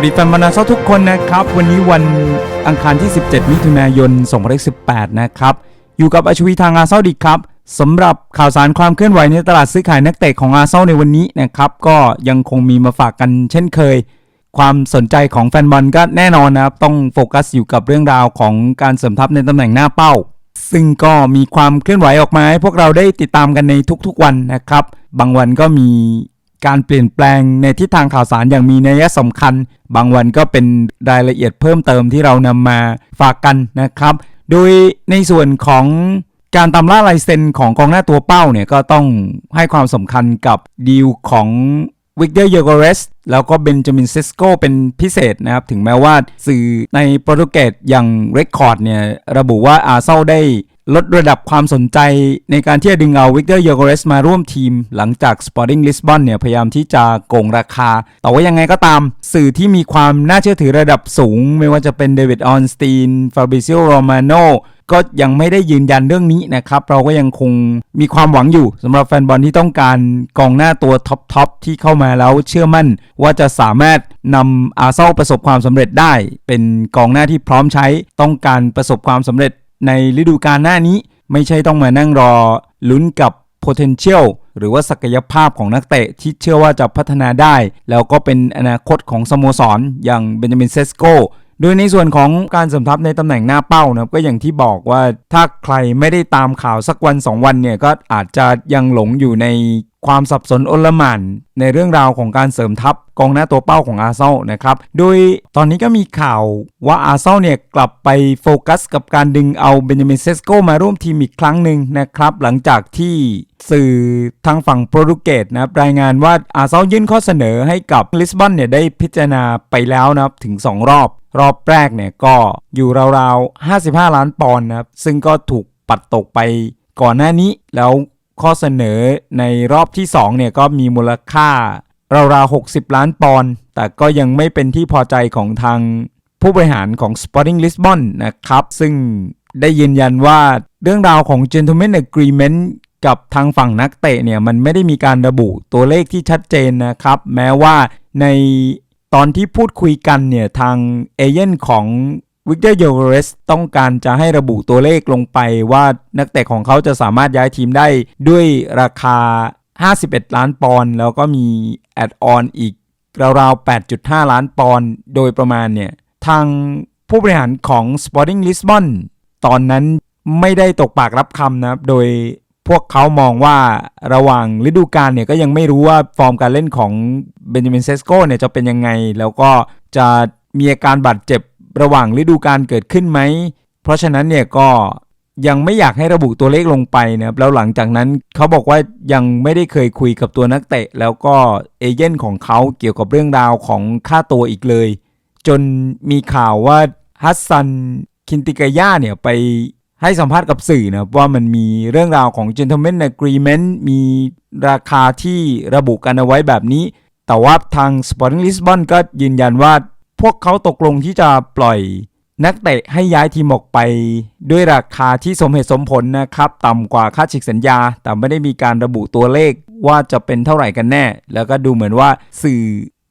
วัสดีแฟนบอลนาซอทุกคนนะครับ วันนี้วันอังคารที่ 17 มิถุนายน 2018 นะครับ อยู่กับอาชวีทางอาเซาดีครับสำหรับข่าวสารความเคลื่อนไหวในตลาดซื้อขายนักเตะของอาเซาในวันนี้นะครับ ก็ยังคงมีมาฝากกันเช่นเคย ความสนใจของแฟนบอลก็แน่นอนนะครับ ต้องโฟกัสอยู่กับเรื่องราวของการเสริมทัพในตำแหน่งหน้าเป้า ซึ่งก็มีความเคลื่อนไหวออกมาให้พวกเราได้ติดตามกันในทุกๆวันนะครับ บางวันก็มี การเปลี่ยนแปลงในทิศทางข่าวสารอย่างมีนัยสำคัญ บางวันก็เป็นรายละเอียดเพิ่มเติมที่เรานำมาฝากกันนะครับ โดยในส่วนของการตามล่าลายเซ็นของกองหน้าตัวเป้าเนี่ยก็ต้องให้ความสำคัญกับดีลของวิกเตอร์เยโกเรสแล้วก็เบนจามินเซสโกเป็นพิเศษนะครับ ถึงแม้ว่าสื่อในโปรตุเกสอย่างเรคคอร์ดเนี่ย ระบุว่าอาเซาได้ ลดระดับความสนใจในการที่จะดึงเอาวิกเตอร์ยโกเรสมาร่วมทีม หลังจาก Sporting Lisbon เนี่ยพยายามที่จะโกงราคา แต่ว่ายังไงก็ตามสื่อที่มีความน่าเชื่อถือระดับสูง ไม่ว่าจะเป็นเดวิดออนสตีนฟาบริซิโอโรมาโนก็ยังไม่ได้ยืนยันเรื่องนี้นะครับ เราก็ยังคงมีความหวังอยู่สำหรับแฟนบอลที่ต้องการกองหน้าตัวท็อปๆที่เข้ามาแล้วเชื่อมั่น ว่าจะสามารถนำอาเซนอประสบความสำเร็จได้ เป็นกองหน้าที่พร้อมใช้ต้องการประสบความสำเร็จ ในฤดูกาลหน้านี้ ไม่ใช่ต้องมานั่งรอลุ้นกับ potential หรือว่าศักยภาพของนักเตะที่เชื่อว่าจะพัฒนาได้ แล้วก็เป็นอนาคตของสโมสรอย่างเบนจามินเซสโกโดยในส่วนของการสริมทัพในตำแหน่งหน้าเป้านะก็อย่างที่บอกว่าถ้าใครไม่ได้ตามข่าวสักวัน 2 วันเนี่ยก็อาจจะยังหลงอยู่ใน ความสับสนโอลหม่านในเรื่องราวของการเสริมทัพกองหน้าตัวเป้าของอาเซอลนะครับ โดยตอนนี้ก็มีข่าวว่าอาเซอลเนี่ยกลับไปโฟกัสกับการดึงเอาเบนจามินเซสโกมาร่วมทีมอีกครั้งหนึ่งนะครับ หลังจากที่สื่อทางฝั่งโปรตุเกสนะครับรายงานว่าอาเซลยื่นข้อเสนอให้กับลิสบอนเนี่ยได้พิจารณาไปแล้วนะครับถึง 2 รอบ รอบแรกเนี่ยก็อยู่ราวๆ 55 ล้านปอนด์นะครับซึ่งก็ถูกปัดตกไปก่อนหน้านี้แล้ว ข้อเสนอในรอบที่2เนี่ยก็มีมูลค่าราวๆ60 ล้านปอนด์แต่ก็ยังไม่เป็นที่พอใจของทางผู้บริหารของ Sporting Lisbon นะครับ ซึ่งได้ยืนยันว่าเรื่องราวของ Gentleman Agreement กับทางฝั่งนักเตะเนี่ยมันไม่ได้มีการระบุตัวเลขที่ชัดเจนนะครับ แม้ว่าในตอนที่พูดคุยกันเนี่ยทางเอเย่นของ วิกเตอร์โยเรสต้องการจะให้ระบุตัวเลขลงไปว่านักเตะของเขาจะสามารถย้ายทีมได้ด้วยราคา 51 ล้านปอนด์แล้วก็มีแอดออนอีกราวๆ 8.5 ล้านปอนด์โดยประมาณเนี่ย ทางผู้บริหารของ Sporting Lisbon ตอนนั้นไม่ได้ตกปากรับคำนะครับ โดยพวกเขามองว่าระหว่างฤดูกาลเนี่ยก็ยังไม่รู้ว่าฟอร์มการเล่นของเบนจามินเซสโกเนี่ยจะเป็นยังไง แล้วก็จะมีอาการบาดเจ็บ ระหว่างฤดูกาลเกิดขึ้นไหม เพราะฉะนั้นเนี่ยก็ยังไม่อยากให้ระบุตัวเลขลงไปนะครับแล้วหลังจากนั้นเขาบอกว่ายังไม่ได้เคยคุยกับตัวนักเตะ แล้วก็เอเย่นของเขาเกี่ยวกับเรื่องราวของค่าตัวอีกเลย จนมีข่าวว่าฮัสซันคินติกายาเนี่ยไปให้สัมภาษณ์กับสื่อนะว่ามันมีเรื่องราวของ Gentleman Agreement มีราคาที่ระบุกันเอาไว้แบบนี้ แต่ว่าทาง Sporting Lisbon ก็ยืนยันว่า พวกเขาตกลงที่จะปล่อยนักเตะให้ย้ายทีมออกไปด้วยราคาที่สมเหตุสมผลนะครับ ต่ำกว่าค่าฉีกสัญญา แต่ไม่ได้มีการระบุตัวเลขว่าจะเป็นเท่าไหร่กันแน่ แล้วก็ดูเหมือนว่าสื่อ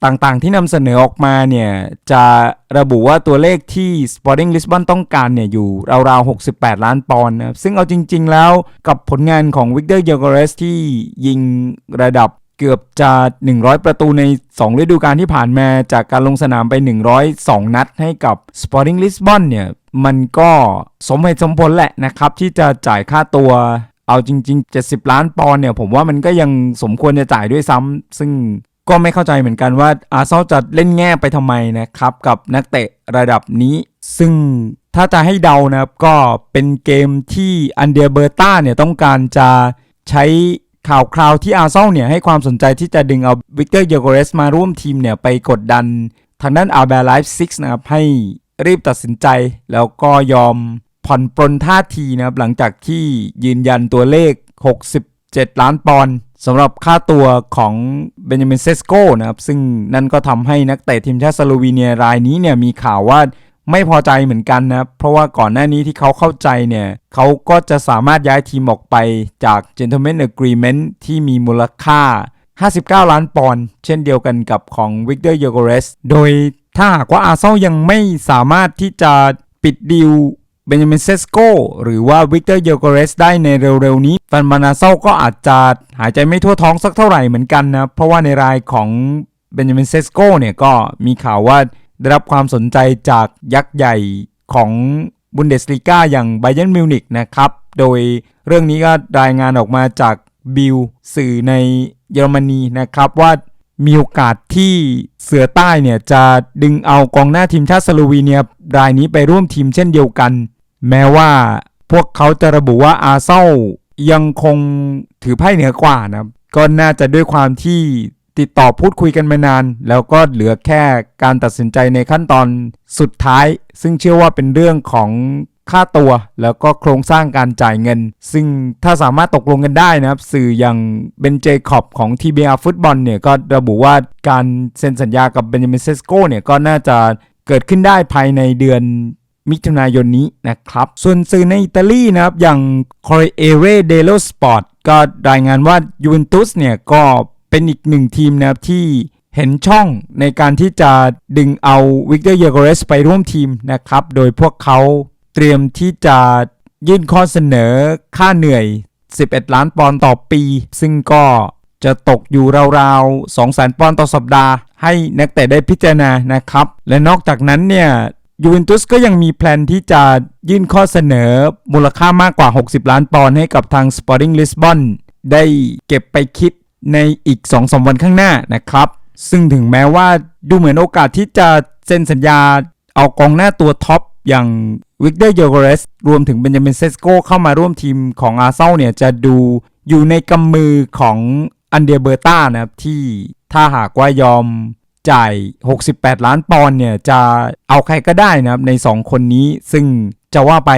ต่างๆที่นำเสนอออกมาเนี่ยจะระบุว่าตัวเลขที่ Sporting Lisbon ต้องการเนี่ยอยู่ราวๆ 68 ล้านปอนด์นะซึ่งเอาจริงๆแล้วกับผลงานของวิกเตอร์เยโกเรสที่ยิงระดับ เกือบจะ 100 ประตูใน 2 ฤดูกาลที่ผ่านมาจากการลงสนามไป 102 นัดให้กับ Sporting Lisbon เนี่ยมันก็สมเหตุสมผลแหละนะครับ ที่จะจ่ายค่าตัวเอาจริง ๆ 70 ล้านปอนด์เนี่ยผมว่ามันก็ยังสมควรจะจ่ายด้วยซ้ำซึ่งก็ไม่เข้าใจเหมือนกันว่าอาร์เซนอลจะเล่นแง่ไปทำไมนะครับ กับนักเตะระดับนี้ ซึ่งถ้าจะให้เดานะครับก็เป็นเกมที่อันเดียเบอร์ต้าเนี่ยต้องการจะใช้ ข่าวคราวที่อาร์เซนอลเนี่ยให้ความสนใจที่จะดึงเอาวิกเตอร์เยโกเรสมาร่วมทีมเนี่ยไปกดดันทางด้านอาร์แบร์ไลฟ์ซิกนะครับให้รีบตัดสินใจ แล้วก็ยอมผ่อนปลนท่าทีนะครับหลังจากที่ยืนยันตัวเลข 67 ล้านปอนด์สำหรับค่าตัวของเบนจามินเซสโกนะครับซึ่งนั่นก็ทำให้นักเตะทีมชาติสโลวีเนียรายนี้เนี่ยมีข่าวว่า ไม่พอใจเหมือนกันนะเพราะว่าก่อนหน้านี้ที่เขาเข้าใจเนี่ยเขาก็จะสามารถย้ายทีมออกไปจาก Gentleman Agreement ที่มีมูลค่า 59 ล้านปอนด์เช่นเดียวกันกับของวิกเตอร์โยโกเรสโดยถ้าหากว่าอาร์เซนอลยังไม่สามารถที่จะปิดดีลเบนจามินเซสโกหรือว่าวิกเตอร์โยโกเรสได้ในเร็วๆนี้แฟนบานาเซลก็อาจจะหายใจไม่ทั่วท้องสักเท่าไหร่เหมือนกันนะเพราะว่าในรายของเบนจามินเซสโกเนี่ยก็มีข่าวว่า ได้รับความสนใจจากยักษ์ใหญ่ของบุนเดสลีกาอย่างไบเ e นมิวนิกนะครับ โดยเรื่องนี้ก็รายงานออกมาจากบิลสื่อในเยอรมนีนะครับว่ามีโอกาสที่เสือใต้เนี่ยจะดึงเอากองหน้าทีมชาติสโลวีเนียรายนี้ไปร่วมทีมเช่นเดียวกัน แม้ว่าพวกเขาจะระบุว่าอาเซลยังคงถือไพ่เหนือกว่านะครับก็น่าจะด้วยความที่ ติดต่อพูดคุยกันมานาน แล้วก็เหลือแค่การตัดสินใจในขั้นตอนสุดท้าย ซึ่งเชื่อว่าเป็นเรื่องของค่าตัวแล้วก็โครงสร้างการจ่ายเงิน ซึ่งถ้าสามารถตกลงกันได้นะครับ สื่ออย่างเบนเจคอบของ TBR ฟุตบอลเนี่ยก็ระบุว่าการเซ็นสัญญากับเบนจามินเซสโกเนี่ยก็น่าจะเกิดขึ้นได้ภายในเดือนมิถุนายนนี้นะครับ ส่วนสื่อในอิตาลีนะครับอย่าง Corriere dello Sport ก็รายงานว่ายูเวนตุสเนี่ยก็ เป็นอีกหนึ่งทีมนะครับที่เห็นช่องในการที่จะดึงเอาวิกเตอร์เยโกเรสไปร่วมทีมนะครับ โดยพวกเขาเตรียมที่จะยื่นข้อเสนอค่าเหนื่อย 11 ล้านปอนด์ต่อปี ซึ่งก็จะตกอยู่ราวๆ200,000ปอนด์ต่อสัปดาห์ ให้นักเตะได้พิจารณานะครับ และนอกจากนั้นเนี่ยยูเวนตุสก็ยังมีแพลนที่จะยื่นข้อเสนอมูลค่ามากกว่า 60 ล้านปอนด์ให้กับทาง Sporting Lisbon ได้เก็บไปคิด ในอีก 2-3 วันข้างหน้านะครับ ซึ่งถึงแม้ว่าดูเหมือนโอกาสที่จะเซ็นสัญญาเอากองหน้าตัวท็อปอย่างวิกเตอร์โยโกเรสรวมถึงเบนจามินเซสโกเข้ามาร่วมทีมของอาร์เซนอลเนี่ยจะดูอยู่ในกำมือของอันเดียเบอร์ต้านะครับที่ถ้าหากว่ายอมจ่าย 68 ล้านปอนด์เนี่ยจะเอาใครก็ได้นะครับใน 2 คนนี้ ซึ่งจะว่าไป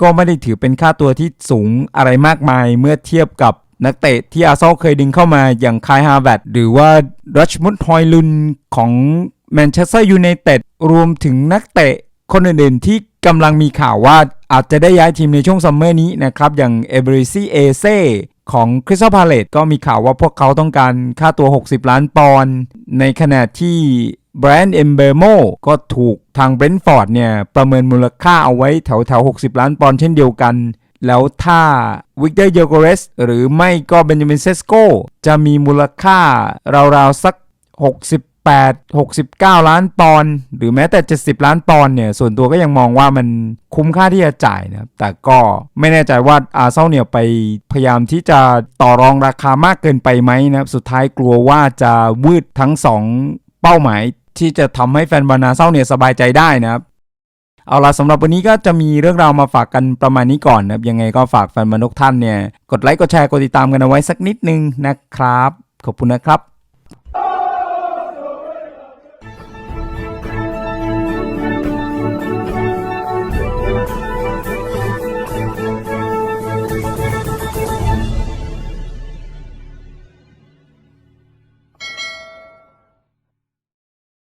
ก็ไม่ได้ถือเป็นค่าตัวที่สูงอะไรมากมายเมื่อเทียบกับ นักเตะที่อาร์เซนอลเคยดึงเข้ามาอย่างคายฮาร์แวดหรือว่ารัชมุดฮอยลุนของแมนเชสเตอร์ยูไนเต็ดรวมถึงนักเตะคนอื่นๆที่กำลังมีข่าวว่าอาจจะได้ย้ายทีมในช่วงซัมเมอร์นี้นะครับ อย่างเอเบริซีเอเซของคริสตัลพาเลตก็มีข่าวว่าพวกเขาต้องการค่าตัว 60 ล้านปอนด์ในขณะที่แบรนด์เอมเบอร์โมก็ถูกทางเบรนท์ฟอร์ดเนี่ย ประเมินมูลค่าเอาไว้แถวๆ60 ล้านปอนด์เช่นเดียวกัน แล้วถ้าวิกเตอร์โยโกเรสหรือไม่ก็เบนจามินเซสโกจะมีมูลค่าราวๆสัก68 69 ล้านปอนด์หรือแม้แต่ 70 ล้านปอนด์เนี่ยส่วนตัวก็ยังมองว่ามันคุ้มค่าที่จะจ่ายนะครับแต่ก็ไม่แน่ใจว่าอาเซนอลเนี่ยไปพยายามที่จะต่อรองราคามากเกินไปไหมนะครับสุดท้ายกลัวว่าจะวืดทั้ง 2 เป้าหมายที่จะทำให้แฟนบอลอาเซนอลเนี่ยสบายใจได้นะครับ เอาล่ะสำหรับวันนี้ก็จะมีเรื่องราวมาฝากกันประมาณนี้ก่อนนะครับยังไงก็ฝากแฟนมนุษย์ท่านเนี่ย กดไลค์กดแชร์กดติดตามกันเอาไว้สักนิดนึงนะครับ ขอบคุณนะครับ